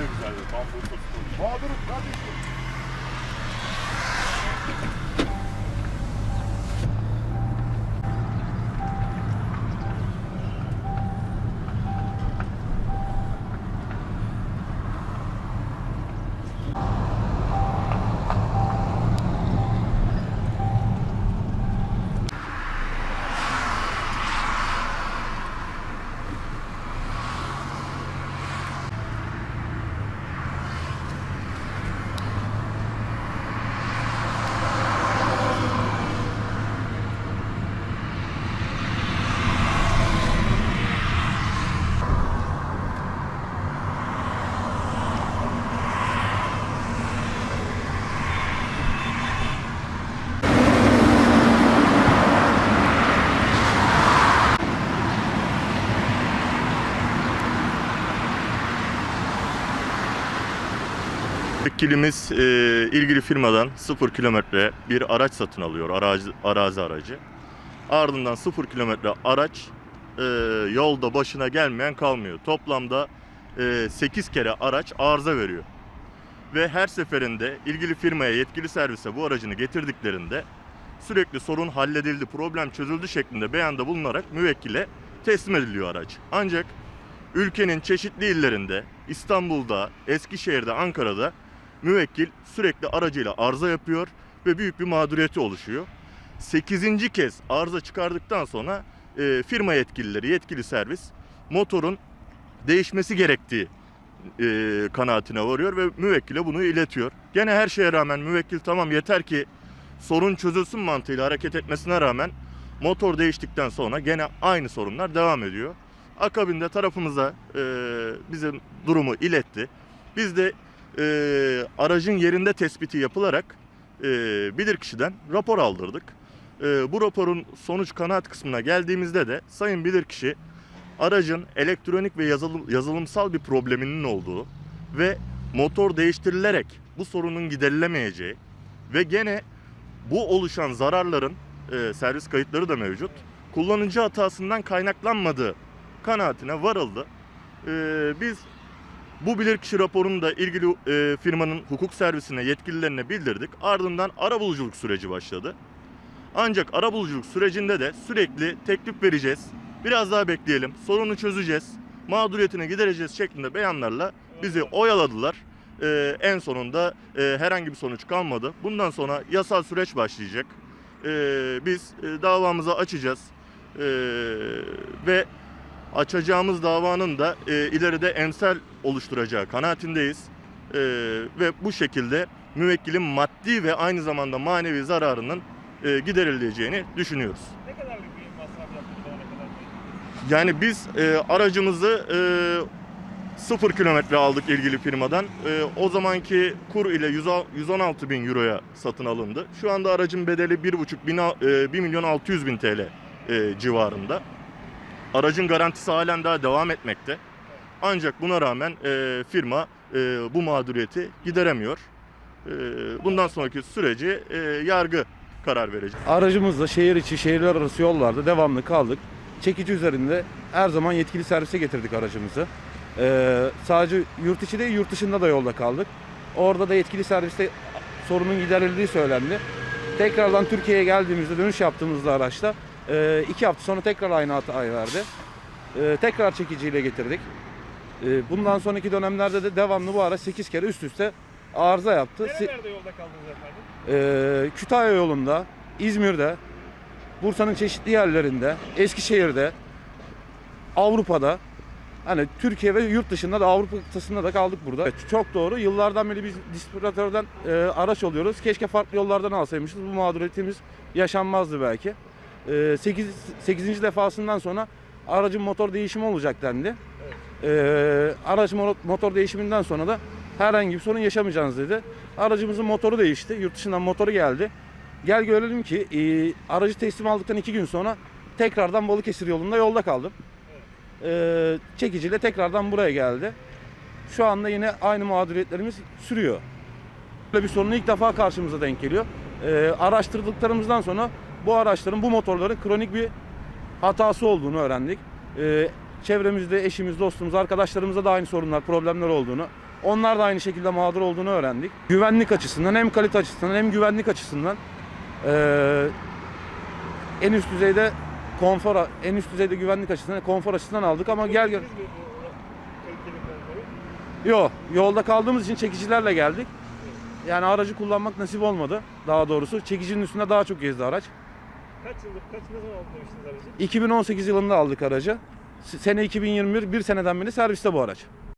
Evet, tam bu. Mağdurum kardeşim. Vekilimiz e, ilgili firmadan 0 kilometre bir araç satın alıyor, arazi, arazi aracı. Ardından 0 kilometre araç e, yolda başına gelmeyen kalmıyor. Toplamda e, 8 kere araç arıza veriyor. Ve her seferinde ilgili firmaya, yetkili servise bu aracını getirdiklerinde sürekli sorun halledildi, problem çözüldü şeklinde beyanda bulunarak müvekkile teslim ediliyor araç. Ancak ülkenin çeşitli illerinde, İstanbul'da, Eskişehir'de, Ankara'da müvekkil sürekli aracıyla arıza yapıyor ve büyük bir mağduriyeti oluşuyor. 8. kez arıza çıkardıktan sonra e, firma yetkilileri, yetkili servis motorun değişmesi gerektiği e, kanaatine varıyor ve müvekkile bunu iletiyor. Gene her şeye rağmen müvekkil tamam yeter ki sorun çözülsün mantığıyla hareket etmesine rağmen motor değiştikten sonra gene aynı sorunlar devam ediyor. Akabinde tarafımıza e, bizim durumu iletti. Biz de e, aracın yerinde tespiti yapılarak e, bilirkişiden rapor aldırdık. E, bu raporun sonuç kanaat kısmına geldiğimizde de sayın bilirkişi aracın elektronik ve yazılım, yazılımsal bir probleminin olduğu ve motor değiştirilerek bu sorunun giderilemeyeceği ve gene bu oluşan zararların e, servis kayıtları da mevcut. Kullanıcı hatasından kaynaklanmadığı kanaatine varıldı. E, biz bu bilirkişi raporunu da ilgili e, firmanın hukuk servisine yetkililerine bildirdik. Ardından arabuluculuk süreci başladı. Ancak arabuluculuk sürecinde de sürekli teklif vereceğiz. Biraz daha bekleyelim. Sorunu çözeceğiz. Mağduriyetini gidereceğiz şeklinde beyanlarla bizi oyaladılar. E, en sonunda e, herhangi bir sonuç kalmadı. Bundan sonra yasal süreç başlayacak. E, biz e, davamızı açacağız. E, ve açacağımız davanın da e, ileride emsal oluşturacağı kanaatindeyiz. E, ve bu şekilde müvekkilin maddi ve aynı zamanda manevi zararının e, giderileceğini düşünüyoruz. Ne kadarlık bir masraf kadar? Yani biz e, aracımızı e, 0 kilometre aldık ilgili firmadan. E, o zamanki kur ile 100 116 bin euroya satın alındı. Şu anda aracın bedeli 1,5 bin, e, 1 milyon 600 bin TL e, civarında. Aracın garantisi halen daha devam etmekte. Ancak buna rağmen e, firma e, bu mağduriyeti gideremiyor. E, bundan sonraki süreci e, yargı karar verecek. Aracımızla şehir içi, şehirler arası yollarda devamlı kaldık. Çekici üzerinde her zaman yetkili servise getirdik aracımızı. Ee, sadece yurt içi değil, yurt dışında da yolda kaldık. Orada da yetkili serviste sorunun giderildiği söylendi. Tekrardan Türkiye'ye geldiğimizde, dönüş yaptığımızda araçta e, iki hafta sonra tekrar aynı hatayı verdi. E, tekrar çekiciyle getirdik. E, bundan sonraki dönemlerde de devamlı bu araç 8 kere üst üste arıza yaptı. Nerelerde yolda kaldınız efendim? ee, Kütahya yolunda, İzmir'de, Bursa'nın çeşitli yerlerinde, Eskişehir'de, Avrupa'da, hani Türkiye ve yurt dışında da Avrupa kıtasında da kaldık burada. Evet, çok doğru. Yıllardan beri biz distribütörden e, araç alıyoruz. Keşke farklı yollardan alsaymışız. Bu mağduriyetimiz yaşanmazdı belki. E, 8, 8. defasından sonra aracın motor değişimi olacak dendi. E, aracın mo- motor değişiminden sonra da herhangi bir sorun yaşamayacağınız dedi. Aracımızın motoru değişti. Yurt dışından motoru geldi. Gel görelim ki e, aracı teslim aldıktan iki gün sonra tekrardan Balıkesir yolunda yolda kaldım. E, çekiciyle tekrardan buraya geldi. Şu anda yine aynı mağduriyetlerimiz sürüyor. Böyle bir sorun ilk defa karşımıza denk geliyor. E, araştırdıklarımızdan sonra bu araçların, bu motorların kronik bir hatası olduğunu öğrendik. E, çevremizde eşimiz, dostumuz, arkadaşlarımızda da aynı sorunlar, problemler olduğunu Onlar da aynı şekilde mağdur olduğunu öğrendik. Güvenlik açısından hem kalite açısından hem güvenlik açısından eee, en üst düzeyde konfor, en üst düzeyde güvenlik açısından, konfor açısından aldık ama gel gel. Yok, yolda kaldığımız için çekicilerle geldik. Yani aracı kullanmak nasip olmadı daha doğrusu. Çekicinin üstünde daha çok gezdi araç. Kaç yıldır, kaç ne zaman demiştiniz aracı? 2018 yılında aldık aracı. Sene 2021, bir seneden beri serviste bu araç.